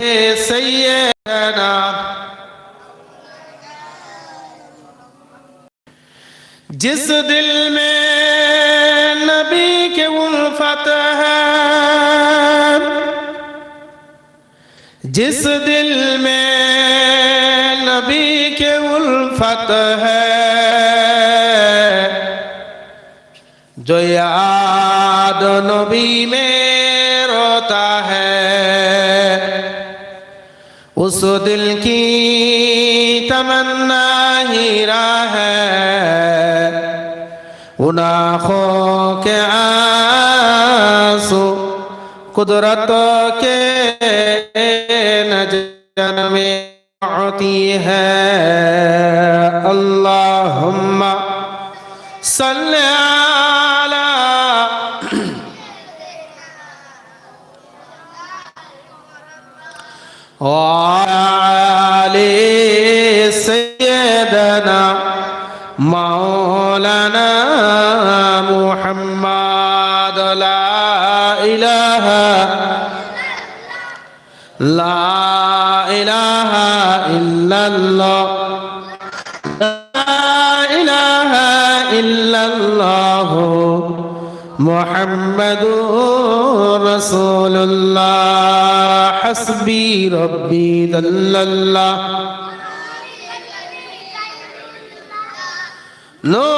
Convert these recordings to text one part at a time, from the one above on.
सैदना जिस दिल में नबी के उल्फत है, जिस दिल में नबी के उल्फत है, जो याद नबी में रोता है اس دل کی تمنا ہیرا ہے گناہوں کے آنسو قدرتوں کے نجن میں آتی ہے اللہم صلی مولانا محمد لا إله لا إله إلا الله لا إله إلا الله محمد رسول الله حسبي ربي دل الله محمد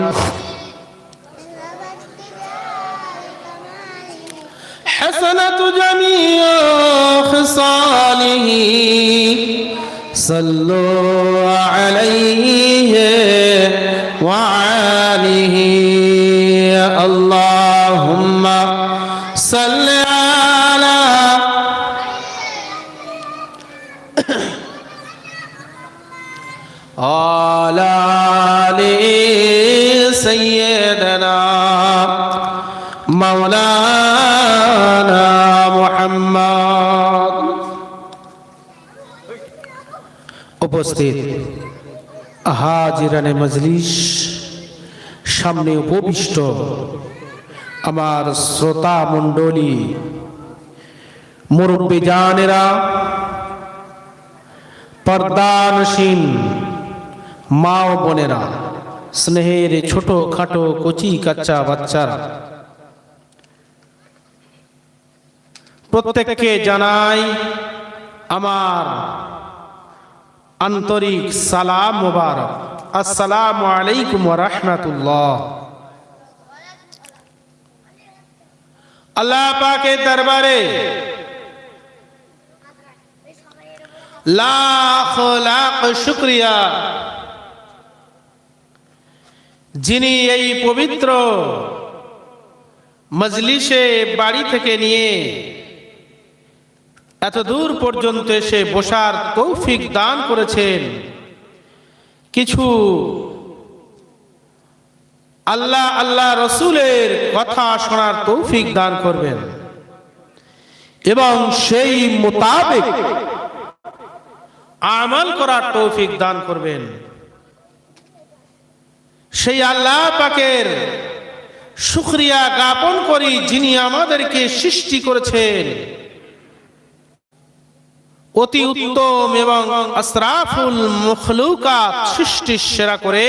خصاله صلوا عليه وعليه. উপস্থিত। হাজিরানে মজলিস, সামনে উপবিষ্ট আমার শ্রোতা মণ্ডলী, মুরব্বী জানেরা, পর্দানসীন মা ও বোনেরা, স্নেহের ছোট খাটো কচি কাচ্চা বাচ্চারা, প্রত্যেককে জানাই আমার আন্তরিক সালাম মুবারক। আসসালামু আলাইকুম রহমতুল্লাহ। আল্লাহ পাকের দরবারে লাখ লাখ শুক্রিয়া। যিনি এই পবিত্র মজলিসে বাড়ি থেকে নিয়ে এত দূর পর্যন্ত এসে বসার তৌফিক দান করেছেন। কিছু আল্লাহ আল্লাহ রসুলের কথা শোনার তৌফিক দান করবেন। এবং সেই মোতাবেক আমল করার তৌফিক দান করবেন। সেই আল্লাহ পাকের শুক্রিয়া জ্ঞাপন করি যিনি আমাদেরকে সৃষ্টি করেছেন। অতি উত্তম এবং আসরাফুল মুখলুকাত সৃষ্টির সেরা করে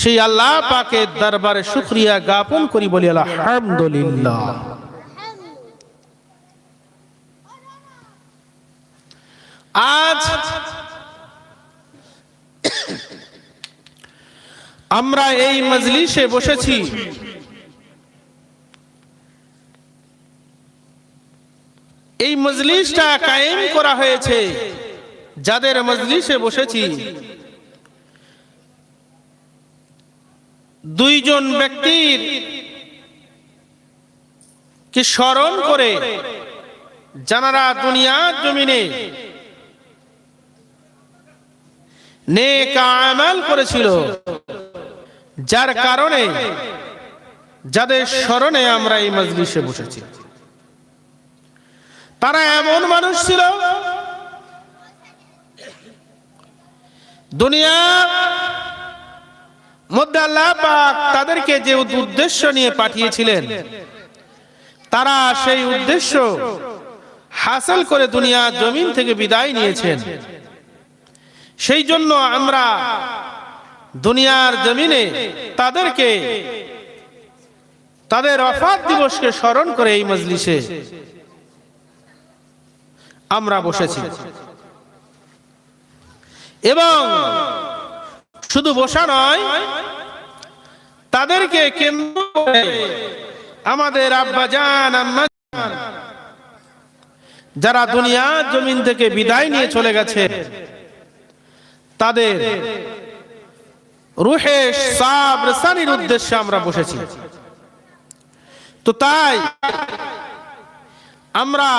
সেই আল্লাহ পাকের দরবারে শুক্রিয়া জ্ঞাপন করি বলি আলহামদুলিল্লাহ। আজ আমরা এই মজলিসে বসেছি। এই মজলিসটা কায়েম করা হয়েছে। যাদের মজলিসে বসেছি, দুইজন ব্যক্তির কে স্মরণ করে জানারা দুনিয়ার জমিনে নেক আমল করেছিল, যার কারণে যাদের স্মরণে আমরা এই মজলিসে বসেছি। তারা এমন মানুষ ছিল। দুনিয়া মধ্যে আল্লাহ পাক তাদেরকে যে উদ্দেশ্য নিয়ে পাঠিয়েছিলেন, তারা সেই উদ্দেশ্য হাসিল করে দুনিয়া জমিন থেকে বিদায় নিয়েছেন। সেই জন্য আমরা দুনিয়ার জমিনে তাদেরকে, তাদের অফাত দিবসকে স্মরণ করে এই মজলিসে আমরা বসেছি। এবং শুধু বসা নয় তাদেরকে কেন্দ্র করে আমাদের আব্বাজান আম্মা যারা দুনিয়া জমিন থেকে বিদায় নিয়ে চলে গেছে তাদের রুহে সাবরসানির উদ্দেশ্যে আমরা বসেছি। তো তাই আমরা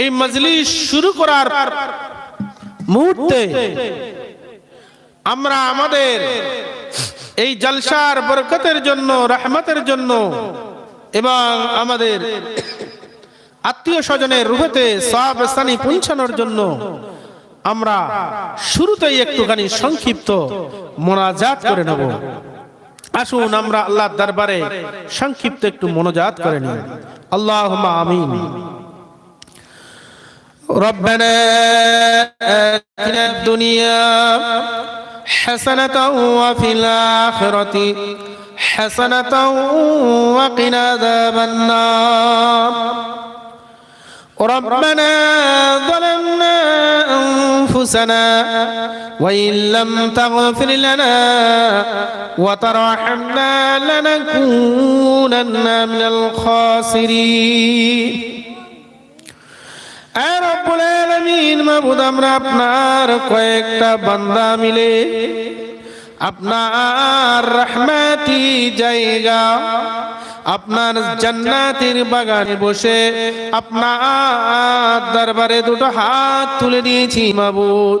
এই মজলিস শুরু করার মুহূর্তে আমরা আমাদের এই জলসার বরকতের জন্য, রহমতের জন্য এবং আমাদের আত্মীয় স্বজনের রুহতে সব স্থানে পৌঁছানোর জন্য আমরা শুরুতেই একটুখানি সংক্ষিপ্ত মোনাজাত করে নেব। আসুন আমরা আল্লাহর দরবারে সংক্ষিপ্ত একটু মোনাজাত করে নিই। আল্লাহ আমিন। ربنا آتنا الدنيا حسنة وفي الآخرة حسنة وقنا عذاب النار. ربنا ظلمنا أنفسنا وإن لم تغفر لنا وترحمنا لنكونن من الخاسرين. মাবুদ আমরা আপনার কয়েকটা বান্দা মিলে আপনার রহমাতি জায়গা, আপনার জান্নাতের বাগানে বসে আপনার দরবারে দুটো হাত তুলে দিয়েছি মাবুদ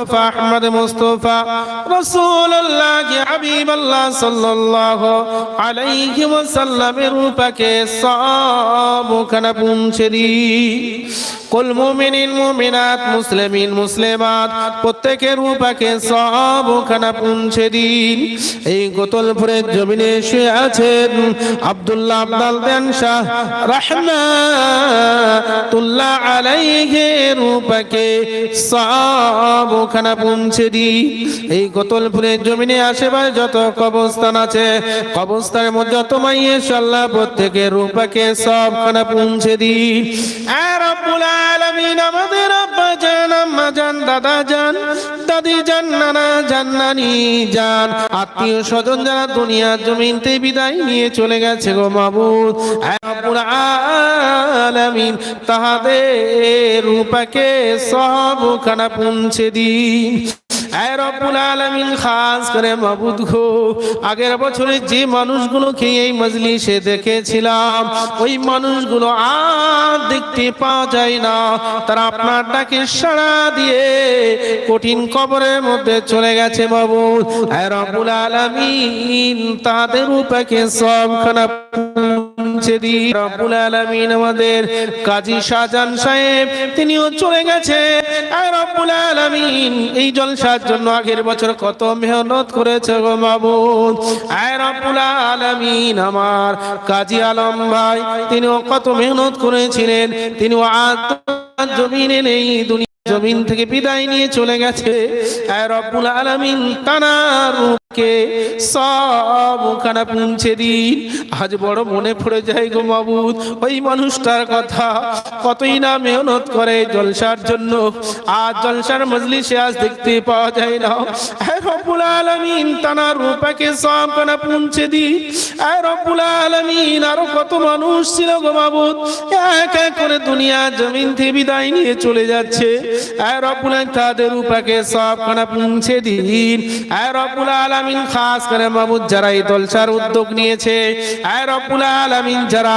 أحمد مصطفى رسول الله حبيب الله صلى الله عليه وسلم রূপকে সব ওখানে পৌঁছে দিই কুল মুমিনিন মুমিনাত মুসলিমিন মুসলিমাত প্রত্যেকের রূপাকে সব ওখানে পৌঁছে দিন এই গোতলপুরের জমিনে শুয়ে আছেন আব্দুল্লাহ আব্দাল দেন শাহ রহমাতুল্লাহ আলাইহি রূপাকে সব ওখানে পৌঁছে দিই। এই গোতলপুরের জমিনে আশেপাশে যত কবরস্থান আছে, কবরস্থানের মধ্যে যত মাইয়ে আল্লাহ প্রত্যেকের রূপাকে সবখানা পৌঁছে দিই। আর রব্বুল আলামিন আমাদের জান, আম্মা জান, দাদা জান, দাদি জান, নানা জান, নানি জান। আত্মীয় স্বজন যারা দুনিয়ার জমিনতে বিদায় নিয়ে চলে গেছে গো মাবুদ রব্বুল আলামিন, তাহাদের রূপাকে সব খানা পৌঁছে দিন। আয় রব্বুল খাস করে মাবুদ গো। আগের বছরে যে মানুষগুলোকে এই মজলিসে দেখেছিলাম, ওই মানুষগুলো আর দেখতে পাওয়া যায় না। তারা আপনার ডাকে সাড়া দিয়ে কঠিন কবরের মধ্যে চলে গেছে বাবু আয় রব্বুল আলামিন, তাদের উপাকে সবখানা পৌঁছে দি রব্বুল আলামিন আমাদের কাজী শাহজান সাহেব, তিনিও চলে গেছে রব্বুল আলামিন, এই জলসার জন্য আগের বছর কত মেহনত করেছে গো মাবুদ আয় রব্বুল আলামিন, আমার কাজী আলম ভাই, তিনিও কত মেহনত করেছিলেন। তিনিও আজ জমিনে নেই, দুনিয়া জমিন থেকে বিদায় নিয়ে চলে গেছে। আয় রব্বুল আলামিন তানার রূপ কে সব ওখানে পৌঁছে দিন। আজ বড় মনে পড়ে যায় গো মাবুদ, ওই মানুষটার কথা। কতই না মেহনত করে জলসার জন্য। আজ জলসার মজলিসে আজ দেখতে পাওয়া যায় না। হে রব্বুল আলামিন তানার রূপাকে, সব খানা পৌঁছে দিন। হে রব্বুল আলামিন, আরও কত মানুষ ছিল গো মাবুদ। এক এক করে দুনিয়া জমিন থেকে বিদায় নিয়ে চলে যাচ্ছে। তাদের রূপাকে সব খানা পৌঁছে দিন। হে রব্বুল আলামিন খাস করে মাবুদ যারা এই দলসার উদ্যোগ নিয়েছে। হে রব্বুল আলামিন যারা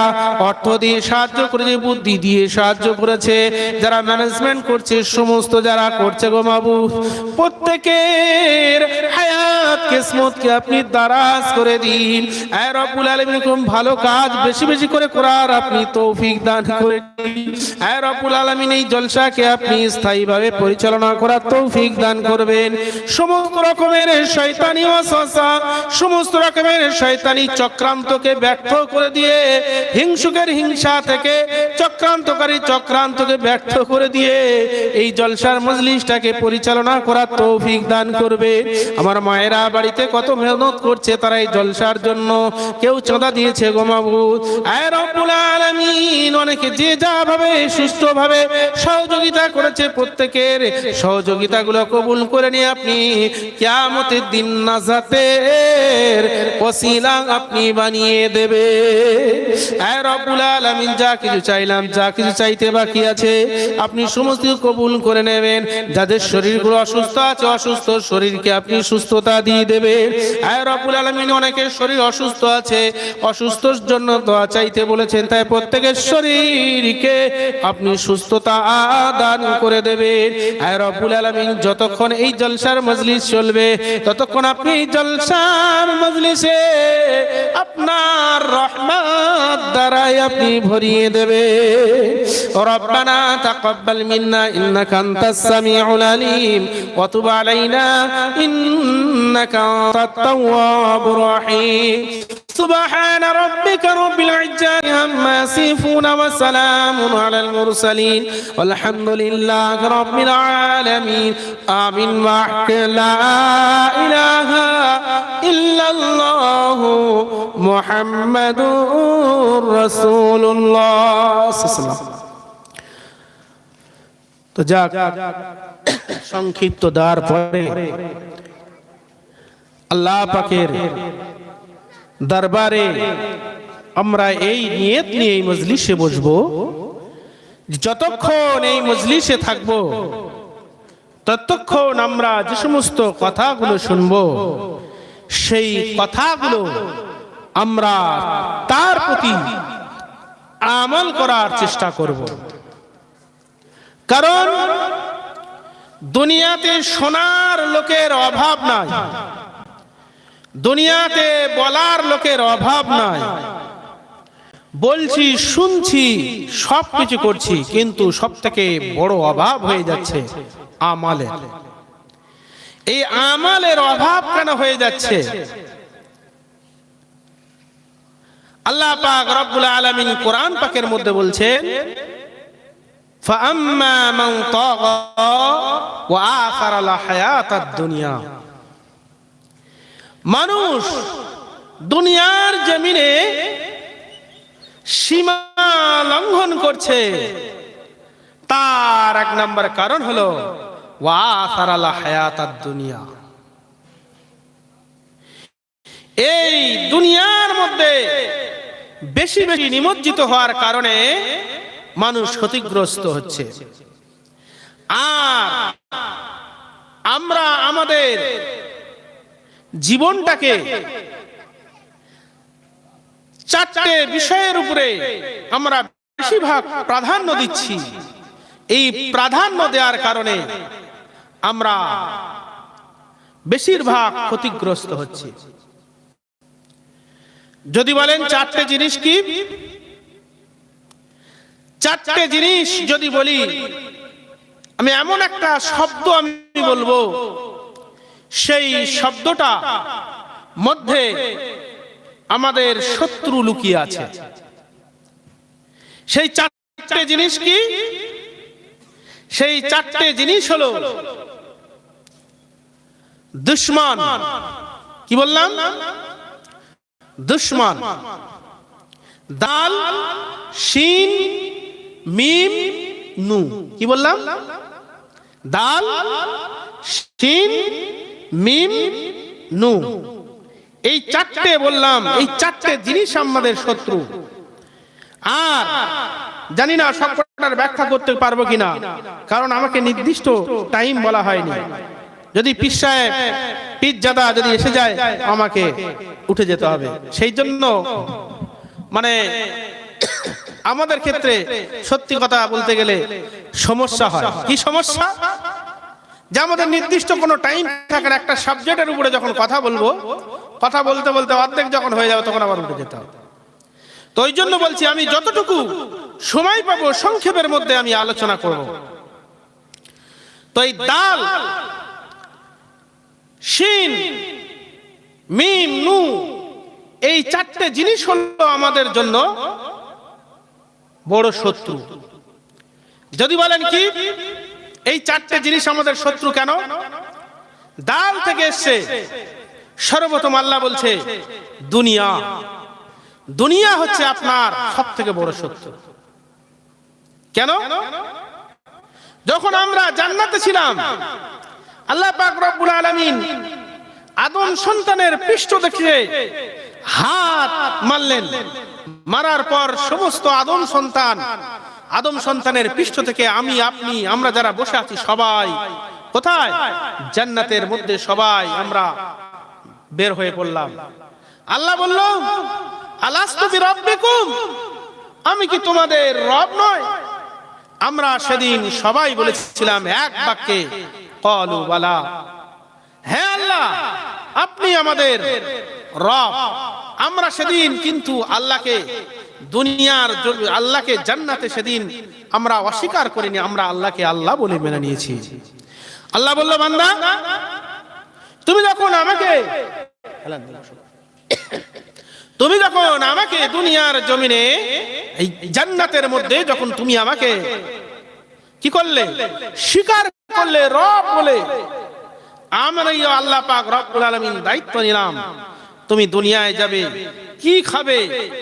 অর্থ দিয়ে সাহায্য করেছে, বুদ্ধি দিয়ে সাহায্য করেছে, যারা ম্যানেজমেন্ট করছে, সমস্ত যারা করছে গো মাবুদ, প্রত্যেকের হায়াত কিসমতকে আপনি দারাজ করে দিন। হে রব্বুল আলামিন কোন ভালো কাজ বেশি বেশি করে করার আপনি তৌফিক দান করে দিন। হে রব্বুল আলামিন এই জলসাকে আপনি স্থায়ীভাবে পরিচালনা করার তৌফিক দান করবেন। সমস্ত রকমের শয়তানি ওয়াসওয়াসা সমস্ত রকমের শয়তানি চক্রান্তকে ব্যর্থ করে দিয়ে, হিংসুকের হিংসা থেকে, চক্রান্তকারী চক্রান্তকে ব্যর্থ করে দিয়ে, এই জলসার মজলিসটাকে পরিচালনা করার তৌফিক দান করবে। আমার মায়েরা বাড়িতে কত মেহনত করছে তারা এই জলসার জন্য। কেউ চাঁদা দিয়েছে রব্বুল আলামিন। অনেকে যে যা ভাবে, সুষ্ঠুভাবে সহযোগিতা করেছে প্রত্যেকের সহযোগিতাগুলো কবুল করে নিয়ে আপনি কিয়ামতের দিন নাজাতের ওসিলা আপনি বানিয়ে দেবে। আয় যা কিছু চাইলাম, যা কিছু চাইতে বাকি আছে, আপনি সমস্ত কবুল করে নেবেন। যাদের শরীরগুলো অসুস্থ আছে, অসুস্থ শরীরকে আপনি সুস্থতা দিয়ে দেবেন। আয় রব্বুল আলামিন, অনেকের শরীর অসুস্থ আছে, অসুস্থর জন্য দোয়া চাইতে বলেছেন, তাই প্রত্যেকের শরীরকে আপনি সুস্থতা দান করে দেবেন আয় রব্বুল আলামিন যতক্ষণ এই জলসার মজলিস চলবে ততক্ষণ আপনি এই জলসার মজলিসে আপনার রহমত দ্বারাই আপনি ভরিয়ে দেবে রব্বানা তাকাব্বাল মিন্না ইন্নাকা আনতাস সামিউল আলিম ওয়া তুব আলাইনা ইন্নাকা আনতাত তাওয়াবুর রহিম سبحان ربك رب العزة عما يصفون وسلام على المرسلين والحمد لله رب العالمين آمين وحك لا إله إلا الله محمد رسول الله صلى الله عليه وسلم তো যাক সংক্ষিপ্ত দার পরে আল্লাহ পাকের দরবারে আমরা এই নিয়ত নিয়ে এই মজলিসে বসবো যতক্ষণ এই মজলিসে থাকব, ততক্ষণ আমরা যে সমস্ত কথাগুলো শুনব, সেই কথাগুলো আমরা তার প্রতি আমল করার চেষ্টা করব। কারণ দুনিয়াতে সোনার লোকের অভাব নাই, দুনিয়াতে বলার লোকের অভাব নাই। বলছি শুনছি সব কিছু করছি কিন্তু সব থেকে বড় অভাব হয়ে যাচ্ছে আমালের এই আমালের অভাব কেন হয়ে যাচ্ছে আল্লাহ পাক রব্বুল আলামিন কোরআন পাকের মধ্যে বলছেন فأما من طغى وآخر الحياة الدنيا মানুষ দুনিয়ার জমিনে সীমা লঙ্ঘন করছে। তার এক নম্বর কারণ হলো দুনিয়া। এই দুনিয়ার মধ্যে বেশি বেশি নিমজ্জিত হওয়ার কারণে মানুষ ক্ষতিগ্রস্ত হচ্ছে। আর আমরা আমাদের জীবনটাকে চারটে বিষয়ের উপরে আমরা বেশিরভাগ প্রাধান্য দিচ্ছি। এই প্রাধান্য দেওয়ার কারণে আমরা বেশিরভাগ ক্ষতিগ্রস্ত হচ্ছে। যদি বলেন চারটে জিনিস কি? চারটে জিনিস যদি বলি, আমি এমন একটা শব্দ আমি বলব, সেই শব্দটা মধ্যে আমাদের শত্রু লুকিয়ে আছে। সেই চারটে জিনিস কি? সেই চারটে জিনিস হলো দুশ্মন। কি বললাম? দুশ্মন। দাল, শিন, মিম, নু। কি বললাম? দাল, শিন, মিম, নু। এই চারটে বললাম, এই চারটে জিনিস আমাদের শত্রু। আর জানি না সবকটার ব্যাখ্যা করতে পারব কিনা, কারণ আমাকে নির্দিষ্ট টাইম বলা হয়নি। যদি পিস সাহেব পিস জাদা যদি এসে যায়, আমাকে উঠে যেতে হবে। সেই জন্য মানে আমাদের ক্ষেত্রে সত্যি কথা বলতে গেলে সমস্যা হয়। কি সমস্যা? যে আমাদের নির্দিষ্ট কোনো টাইম থাকার একটা সাবজেক্টের উপরে যখন কথা বলব, কথা বলতে বলতে অর্ধেক যখন হয়ে যাবে তখন আবার উঠে যেতে হবে। তো ওই জন্য বলছি, আমি যতটুকু সময় পাবো, সংক্ষেপের মধ্যে আমি আলোচনা করব। তো এই দাল, শিন, মিম, নু, এই চারটে জিনিস হলো আমাদের জন্য বড় শত্রু। যদি বলেন কি? এই চারটে জিনিস আমাদের শত্রু কেন? দাল থেকে এসছে। সর্বপ্রথম আল্লাহ বলছে, দুনিয়া। দুনিয়া হচ্ছে আপনার সব থেকে বড় শত্রু। কেন? যখন আমরা জান্নাতে ছিলাম, আল্লাহ পাক রব্বুল আলামিন আদম সন্তানের পৃষ্ঠ দেখে হাত মারলেন। মারার পর সমস্ত আদম সন্তান আদম সন্তানের পৃষ্ঠ থেকে আমি, আপনি, আমরা যারা বসে আছি সবাই, কোথায়? জান্নাতের মধ্যে সবাই আমরা বের হয়ে পড়লাম। আল্লাহ বলল আমি কি তোমাদের রব নয় আমরা সেদিন সবাই বলেছিলাম এক বাক্যে বালা। হ্যাঁ আল্লাহ, আপনি আমাদের রব। আমরা সেদিন কিন্তু আল্লাহকে দুনিয়ার আল্লাহকে জান্নাতে সেদিন আমরা অস্বীকার করিনি, আমরা আল্লাহকে আল্লাহ বলে মেনে নিয়েছি। আল্লাহ বলল, বান্দা, তুমি যখন আমাকে তুমি যখন আমাকে দুনিয়ার জমিনে এই জান্নাতের মধ্যে যখন তুমি আমাকে কি করলে? স্বীকার করলে, রব বলে আমরা আল্লাহ পাক রব্বুল আলামিন দায়িত্ব নিলাম। তুমি দুনিয়ায় যাবে কি খাবে?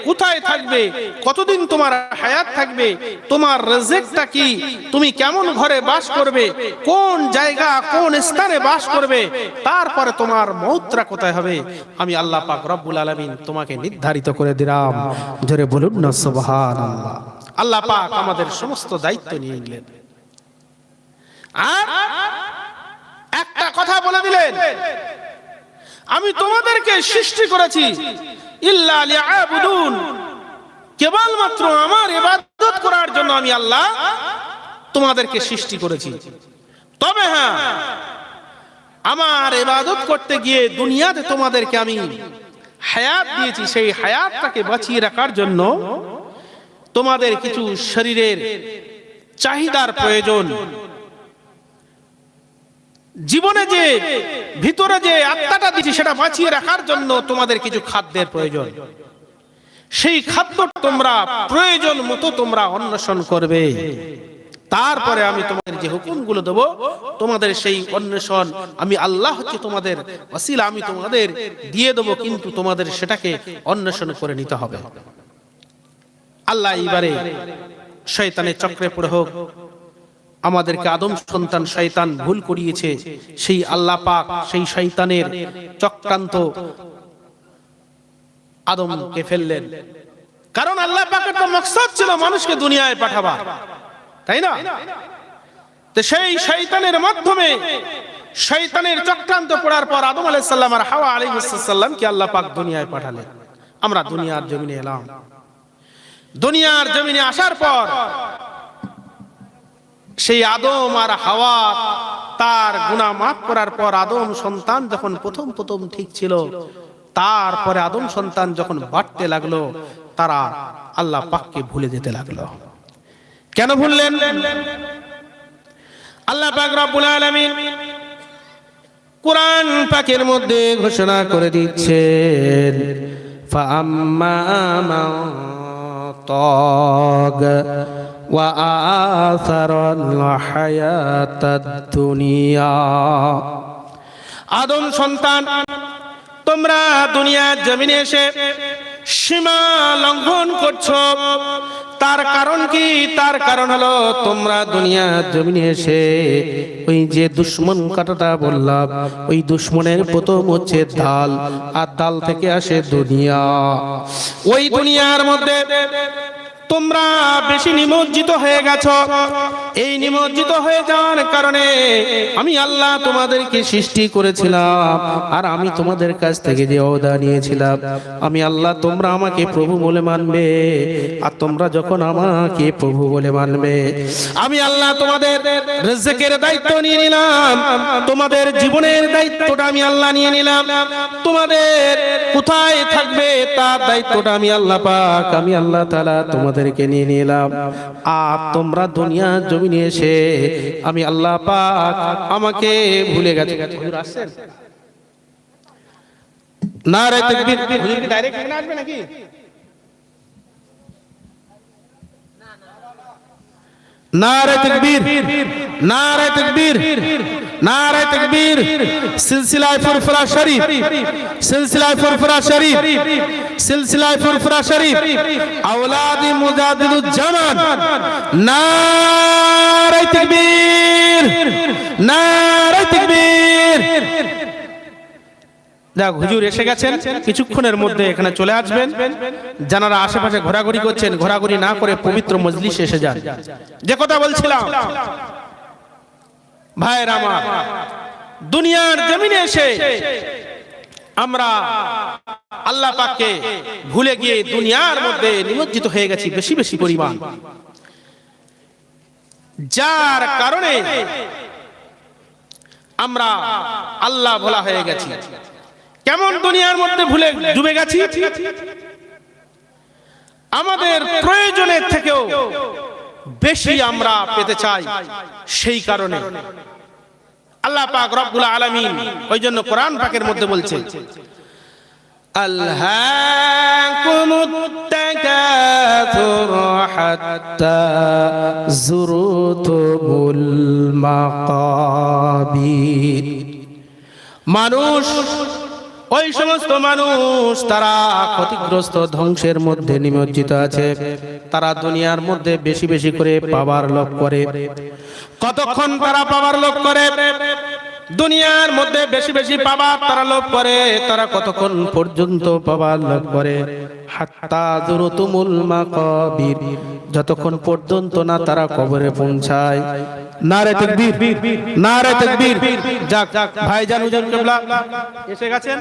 কোথায় থাকবে? কতদিন তোমার হায়াত থাকবে? তোমার রেজেকটা কি? তুমি কেমন ঘরে বাস করবে? কোন জায়গা, কোন স্থানে বাস করবে? তারপরে তোমার মৌত্রা কোথায় হবে? আমি আল্লাহ পাক রব্বুল আলামিন তোমাকে নির্ধারিত করে দিলাম। জোরে বলুন না, সুবহানাল্লাহ। আল্লাহ পাক আমাদের সমস্ত দায়িত্ব নিয়ে নিলেন। আর একটা কথা বলে দিলেন। আমি তোমাদেরকে সৃষ্টি করেছি। ইল্লা কেবলমাত্র আমার ইবাদত করার জন্য আমি আল্লাহ তোমাদেরকে সৃষ্টি করেছি। তবে হ্যাঁ আমার ইবাদত করতে গিয়ে দুনিয়াতে তোমাদেরকে আমি হায়াত দিয়েছি, সেই হায়াতটাকে বাঁচিয়ে রাখার জন্য তোমাদের কিছু শরীরের চাহিদার প্রয়োজন। জীবনে যে, ভিতরে যে আত্মাটা দিচ্ছি সেটা বাঁচিয়ে রাখার জন্য তোমাদের কিছু খাদ্যের প্রয়োজন। সেই খাদ্য তোমরা প্রয়োজন মতো তোমরা অন্বেষণ করবে। তারপরে আমি তোমাদের যে হুকুমগুলো দেব, তোমাদের সেই অন্বেষণ আমি আল্লাহ হচ্ছে তোমাদের ওসিলা আমি তোমাদের দিয়ে দেব, কিন্তু তোমাদের সেটাকে অন্বেষণ করে নিতে হবে। আল্লাহ এইবারে শয়তানের চক্রে পড়ে হোক আমাদেরকে আদম সন্তান শয়তান ভুল করিয়েছে সেই আল্লাহ পাক সেই শয়তানের চক্রান্ত আদমকে ফেললেন। কারণ আল্লাহ পাকের তো মকসদ ছিল মানুষকে দুনিয়ায় পাঠাবা তাই না? তো সেই শয়তানের মাধ্যমে শয়তানের চক্রান্ত পড়ার পর আদম আলাইহিস সালাম আর হাওয়া আলাইহিস সালাম কি আল্লাহ পাক দুনিয়ায় পাঠালেন। আমরা দুনিয়ার জমিনে এলাম দুনিয়ার জমিনে আসার পর সেই আদম আর হাওয়া তার গুণা মাফ করার পর আদম সন্তান যখন প্রথম প্রথম ঠিক ছিল, তারপরে আদম সন্তান যখন বাড়তে লাগল, তারা আল্লাহ পাককে ভুলে যেতে লাগল। কেন ভুললেন? আল্লাহ পাক রব্বুল আলামিন কুরআন পাকের মধ্যে ঘোষণা করে দিচ্ছেন, ফাআম্মা মা তাগা। وآثر الحياة الدنيا আদম সন্তান তো তোমরা দুনিয়ার জমিনে এসে সীমা লঙ্ঘন করছো তার কারণ কি তার কারণ হলো তোমরা দুনিয়ার জমিনে এসে ওই যে দুশ্মন কাটাটা বললাম ওই দুশ্মনের প্রথম হচ্ছে দাল আর দাল থেকে আসে দুনিয়া ওই দুনিয়ার মধ্যে তোমরা বেশি নিমজ্জিত হয়ে গেছো। এই নিমজ্জিত হয়ে যাওয়ার কারণে আমি আল্লাহ তোমাদেরকে সৃষ্টি করেছিলাম আর আমি তোমাদের কাছ থেকে যে অদা নিয়েছিলাম। আমি আল্লাহ তোমরা আমাকে প্রভু বলে মানবে আর তোমরা যখন আমাকে প্রভু বলে মানবে, আমি আল্লাহ তোমাদের রিজকের দায়িত্ব নিয়ে নিলাম, তোমাদের জীবনের দায়িত্বটা আমি আল্লাহ নিয়ে নিলাম। তোমাদের কোথায় থাকবে তার দায়িত্বটা আমি আল্লাহ পাক, আমি আল্লাহ তাআলা তোমাদেরকে নিয়ে নিলাম। আর তোমরা দুনিয়া জমিনে এসে আমি আল্লাহ পাক আমাকে ভুলে গেছে। না রে তাকবীর। হুজুর কি ডাইরেক্ট এখানে আসবে তকবীর। নারে তকবীর, সিলসিলায়ে ফুরফুরা শরীফ, সিলসিলায়ে ফুরফুরা শরীফ, সিলসিলায়ে ফুরফুরা শরীফ, আওলাদি মুজাদ্দিদুজ জামান নারে তকবীর নারে তকবীর। দেখ হুজুর এসে গেছেন, কিছুক্ষণের মধ্যে এখানে চলে আসবেন। যারা আশেপাশে ঘোরাঘুরি করছেন, ঘোরাঘুরি না করে পবিত্র মজলিস এসে যান। যে কথা বলছিলাম ভাইয়ের আমার। দুনিয়ার জমিনে এসে আমরা আল্লাহ পাককে ভুলে গিয়ে দুনিয়ার মধ্যে নিমজ্জিত হয়ে গেছি বেশি বেশি পরিমাণ। যার কারণে আমরা আল্লাহ ভোলা হয়ে গেছি। কেমন দুনিয়ার মধ্যে ভুলে ডুবে গেছি? আমাদের প্রয়োজনের থেকেও বেশি আমরা পেতে চাই সেই কারণে। আল্লাহ পাক রব্বুল আলামিন ওই জন্য কোরআন পাকের মধ্যে বলছে মানুষ ওই সমস্ত মানুষ তারা ক্ষতিগ্রস্ত ধ্বংসের মধ্যে নিমজ্জিত আছে। তারা দুনিয়ার মধ্যে বেশি বেশি করে পাওয়ার লোভ করে। কতক্ষণ তারা পাওয়ার লোভ করে? দুনিয়ার মধ্যে বেশি বেশি পাবার তারা লোভ করে, তারা কতক্ষণ পর্যন্ত পাবার লোভ করে? হাত্তা জুরতুমুল মাকাবির, যতক্ষণ পর্যন্ত না তারা কবরে পৌঁছায়। নারে তাকবীর নারে তাকবীর। যাক, ভাইজান এসে গেছেন?